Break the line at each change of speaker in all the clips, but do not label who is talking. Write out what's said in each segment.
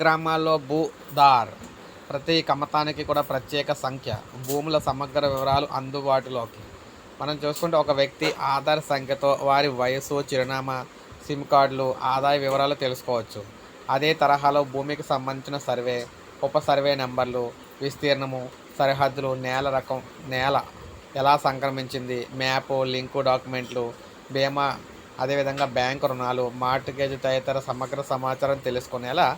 గ్రామాల్లో భూదార్ ప్రతి కమతానికి కూడా ప్రత్యేక సంఖ్య. భూముల సమగ్ర వివరాలు అందుబాటులోకి. మనం చూసుకుంటే ఒక వ్యక్తి ఆధార్ సంఖ్యతో వారి వయసు చిరునామా సిమ్ కార్డులు ఆదాయ వివరాలు తెలుసుకోవచ్చు. అదే తరహాలో భూమికి సంబంధించిన సర్వే ఉప సర్వే నెంబర్లు విస్తీర్ణము సరిహద్దులు నేల రకం నేల ఎలా సంక్రమించింది మ్యాపు లింకు డాక్యుమెంట్లు బీమా అదేవిధంగా బ్యాంకు రుణాలు మార్టిగేజ్ తదితర సమగ్ర సమాచారం తెలుసుకునేలా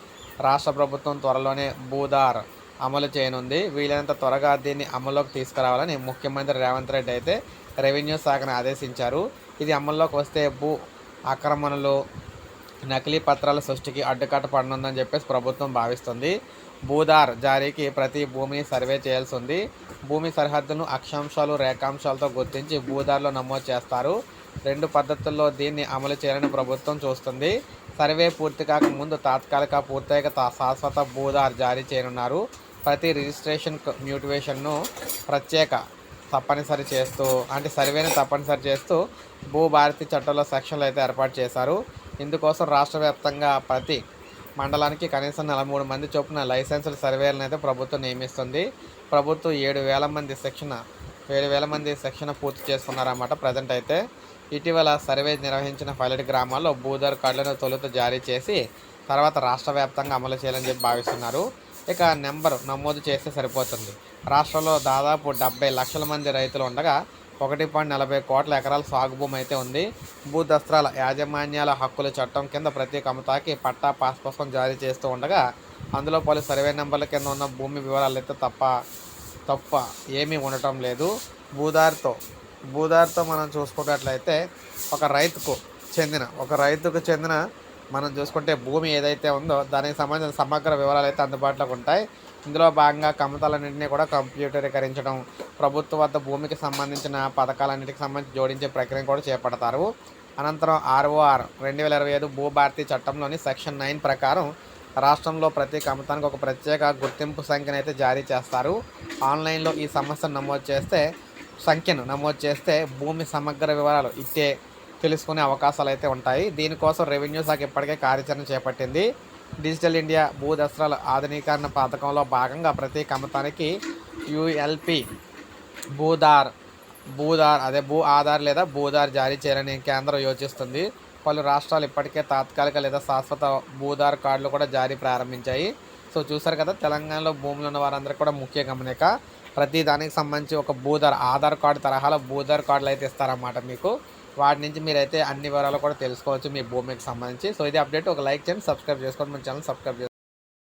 రాష్ట్ర ప్రభుత్వం త్వరలోనే భూదార్ అమలు చేయనుంది. వీలైనంత త్వరగా దీన్ని అమల్లోకి తీసుకురావాలని ముఖ్యమంత్రి రేవంత్ రెడ్డి అయితే రెవెన్యూ శాఖను ఆదేశించారు. ఇది అమల్లోకి వస్తే భూ ఆక్రమణలు నకిలీ పత్రాల సృష్టికి అడ్డుకట్ట పడనుందని చెప్పేసి ప్రభుత్వం భావిస్తుంది. భూదార్ జారీకి ప్రతి భూమిని సర్వే చేయాల్సి ఉంది భూమి సరిహద్దును అక్షాంశాలు రేఖాంశాలతో గుర్తించి భూదార్లో నమోదు చేస్తారు. రెండు పద్ధతుల్లో దీన్ని అమలు చేయాలని ప్రభుత్వం చూస్తుంది. సర్వే పూర్తి కాకముందు తాత్కాలిక పూర్తయిక శాశ్వత భూదార్ జారీ చేయనున్నారు. ప్రతి రిజిస్ట్రేషన్ మ్యూటివేషన్ను ప్రత్యేక తప్పనిసరి చేస్తూ అంటే సర్వేని తప్పనిసరి చేస్తూ భూభారతి చట్టంలో సెక్షన్లు అయితే ఏర్పాటు చేశారు. ఇందుకోసం రాష్ట్ర వ్యాప్తంగా ప్రతి మండలానికి కనీసం నలభై మూడు మంది చొప్పున లైసెన్సుల సర్వేలను అయితే ప్రభుత్వం నియమిస్తుంది. ప్రభుత్వం ఏడు వేల మంది శిక్షణ ఏడు వేల మంది శిక్షణ పూర్తి చేసుకున్నారన్నమాట ప్రజెంట్ అయితే. ఇటీవల సర్వే నిర్వహించిన పల్లెటి గ్రామాల్లో భూధర్ కార్డులను తొలుత జారీ చేసి తర్వాత రాష్ట్ర వ్యాప్తంగా అమలు చేయాలని చెప్పి భావిస్తున్నారు. ఇక నెంబర్ నమోదు చేస్తే సరిపోతుంది. రాష్ట్రంలో దాదాపు డెబ్బై లక్షల మంది రైతులు ఉండగా ఒకటి పాయింట్ నలభై కోట్ల ఎకరాల సాగు భూమి అయితే ఉంది. భూ దస్త్రాల యాజమాన్యాల హక్కుల చట్టం కింద ప్రతి కమతాకి పట్టా పాస్ పుస్తకం జారీ చేస్తూ ఉండగా అందులో పలు సర్వే నెంబర్ల కింద ఉన్న భూమి వివరాలు అయితే తప్ప తప్ప ఏమీ ఉండటం లేదు. భూదారితో భూదారితో మనం చూసుకున్నట్లయితే ఒక రైతుకు చెందిన ఒక రైతుకు చెందిన మనం చూసుకుంటే భూమి ఏదైతే ఉందో దానికి సంబంధించిన సమగ్ర వివరాలు అయితే అందుబాటులోకి ఉంటాయి. ఇందులో భాగంగా కమతాలన్నింటినీ కూడా కంప్యూటరీకరించడం ప్రభుత్వ వద్ద భూమికి సంబంధించిన పథకాలన్నిటికి సంబంధించి జోడించే ప్రక్రియను కూడా చేపడతారు. అనంతరం ఆర్ఓఆర్ రెండు వేల ఇరవై ఐదు భూభారతి చట్టంలోని సెక్షన్ నైన్ ప్రకారం రాష్ట్రంలో ప్రతి కమతానికి ఒక ప్రత్యేక గుర్తింపు సంఖ్యను అయితే జారీ చేస్తారు. ఆన్లైన్లో ఈ సమస్యను నమోదు చేస్తే సంఖ్యను నమోదు చేస్తే భూమి సమగ్ర వివరాలు ఇచ్చే తెలుసుకునే అవకాశాలు అయితే ఉంటాయి. దీనికోసం రెవెన్యూ శాఖ ఇప్పటికే కార్యాచరణ చేపట్టింది. డిజిటల్ ఇండియా భూ దసరాల ఆధునీకరణ పథకంలో భాగంగా ప్రతి కమతానికి యుఎల్పి భూదార్ భూదార్ అదే భూ ఆధార్ లేదా భూదార్ జారీ చేయాలని కేంద్రం యోచిస్తుంది. పలు రాష్ట్రాలు ఇప్పటికే తాత్కాలిక లేదా శాశ్వత భూదార్ కార్డులు కూడా జారీ ప్రారంభించాయి. సో చూసారు కదా తెలంగాణలో భూములు ఉన్న వారందరికీ కూడా ముఖ్య గమనిక. ప్రతి దానికి సంబంధించి ఒక భూదార్ ఆధార్ కార్డు తరహాలో భూధార్ కార్డులు అయితే ఇస్తారన్నమాట మీకు. వాటి నుంచి మీరైతే అన్ని వివరాలు కూడా తెలుసుకోవచ్చు మీ భూమికి సంబంధించి. సో ఇది అప్డేట్. ఒక లైక్ చేయండి సబ్స్క్రైబ్ చేసుకోండి. మన ఛానల్ సబ్స్క్రైబ్